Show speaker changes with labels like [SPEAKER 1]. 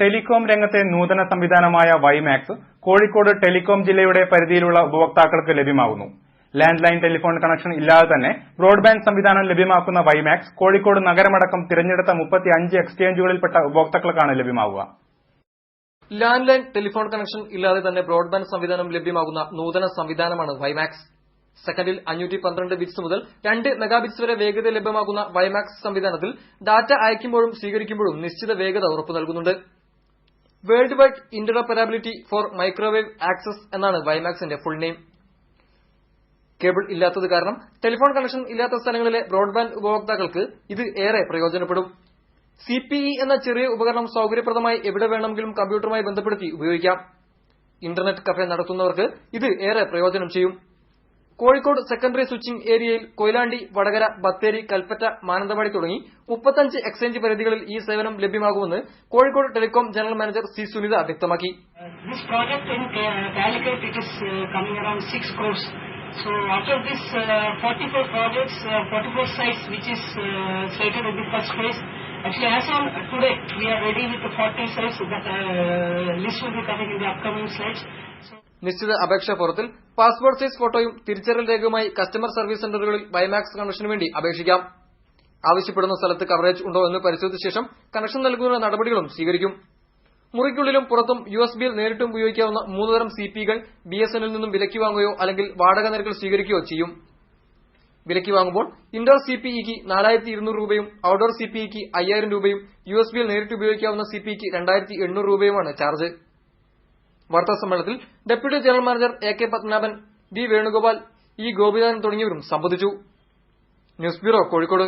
[SPEAKER 1] Telecom രംഗത്തെ നൂതന സംവിധാനമായ വൈമാക്സ് കോഴിക്കോട് ടെലികോം ജില്ലയുടെ പരിധിയിലുള്ള ഉപഭോക്താക്കൾക്ക് ലഭ്യമാകുന്നു. ലാൻഡ് ലൈൻ ടെലിഫോൺ കണക്ഷൻ ഇല്ലാതെ തന്നെ ബ്രോഡ്ബാൻഡ് സംവിധാനം ലഭ്യമാക്കുന്ന വൈമാക്സ് കോഴിക്കോട് നഗരമടക്കം തിരഞ്ഞെടുത്ത മുപ്പത്തി അഞ്ച് എക്സ്ചേഞ്ചുകളിൽപ്പെട്ട ഉപഭോക്താക്കൾക്കാണ് ലഭ്യമാവുക.
[SPEAKER 2] ലാൻഡ് ലൈൻ ടെലിഫോൺ കണക്ഷൻ ഇല്ലാതെ തന്നെ ബ്രോഡ്ബാൻഡ് സംവിധാനം ലഭ്യമാകുന്ന നൂതന സംവിധാനമാണ് വൈമാക്സ്. സെക്കൻഡിൽ അഞ്ഞൂറ്റി പന്ത്രണ്ട് ബിറ്റ്സ് മുതൽ രണ്ട് മെഗാബിറ്റ്സ് വരെ വേഗത ലഭ്യമാകുന്ന വൈമാക്സ് സംവിധാനത്തിൽ ഡാറ്റ അയക്കുമ്പോഴും സ്വീകരിക്കുമ്പോഴും നിശ്ചിത വേഗത ഉറപ്പു നൽകുന്നുണ്ട്. World wide interoperability for microwave access എന്നാണ് വൈമാക്സിന്റെ ഫുൾ നെയിം കേബിൾ ഇല്ലാത്തത് കാരണം ടെലിഫോൺ കണക്ഷൻ ഇല്ലാത്ത സ്ഥലങ്ങളിലെ ബ്രോഡ്ബാൻഡ് ഉപഭോക്താക്കൾക്ക് ഇത് ഏറെ പ്രയോജനപ്പെടും. സിപിഇ എന്ന ചെറിയ ഉപകരണം സൌകര്യപ്രദമായി എവിടെ വേണമെങ്കിലും കമ്പ്യൂട്ടറുമായി ബന്ധപ്പെടുത്തി ഉപയോഗിക്കാം. ഇന്റർനെറ്റ് കഫേ നടത്തുന്നവർക്ക് ഇത് ഏറെ പ്രയോജനം ചെയ്യും. കോഴിക്കോട് സെക്കൻഡറി സ്വിച്ചിംഗ് ഏരിയയിൽ കൊയിലാണ്ടി വടകര ബത്തേരി കൽപ്പറ്റ മാനന്തവാടി തുടങ്ങി മുപ്പത്തഞ്ച് എക്സ്ചേഞ്ച് പരിധികളിൽ ഈ സേവനം ലഭ്യമാകുമെന്ന് Kozhikode telecom general manager C Sunitha വ്യക്തമാക്കി
[SPEAKER 3] So out in Ca- Calicut, it is uh, coming around 6 crores. So after this uh, 44 projects, uh, 44 sites which is uh, slated in the first phase, actually as on today, we are ready with the 40 sites that uh, list will be coming in the upcoming slides. So
[SPEAKER 2] നിശ്ചിത അപേക്ഷാ ഫോറത്തിൽ passport size ഫോട്ടോയും തിരിച്ചറിയൽ രേഖയുമായി customer service സെന്ററുകളിൽ WiMAX കണക്ഷന് വേണ്ടി അപേക്ഷിക്കാം. ആവശ്യപ്പെടുന്ന സ്ഥലത്ത് കവറേജ് ഉണ്ടോ എന്ന് പരിശോധിച്ച ശേഷം കണക്ഷൻ നൽകുന്ന നടപടികളും സ്വീകരിക്കും. മുറിക്കുള്ളിലും പുറത്തും യു എസ് ബിയിൽ നേരിട്ടും ഉപയോഗിക്കാവുന്ന മൂന്നുതരം സി പികൾ ബി എസ് എന്നിൽ നിന്നും വിലയ്ക്ക് വാങ്ങുകയോ അല്ലെങ്കിൽ വാടക നിരക്കിൽ സ്വീകരിക്കുകയോ ചെയ്യും. വിലക്കി വാങ്ങുമ്പോൾ ഇൻഡോർ സി പി ഇക്ക് നാലായിരത്തി ഇരുന്നൂറ് രൂപയും ഔട്ട്ഡോർ സി പി ഇക്ക് അയ്യായിരം രൂപയും യു എസ് ബിയിൽ നേരിട്ട് ഉപയോഗിക്കാവുന്ന സി പി രണ്ടായിരത്തി എണ്ണൂറ് രൂപയുമാണ് ചാർജ്. വാർത്താ സമ്മേളനത്തിൽ deputy general manager A K Padmanabhan D Venugopal E Gopinathan തുടങ്ങിയവരും സംബന്ധിച്ചു. News bureau Kozhikode.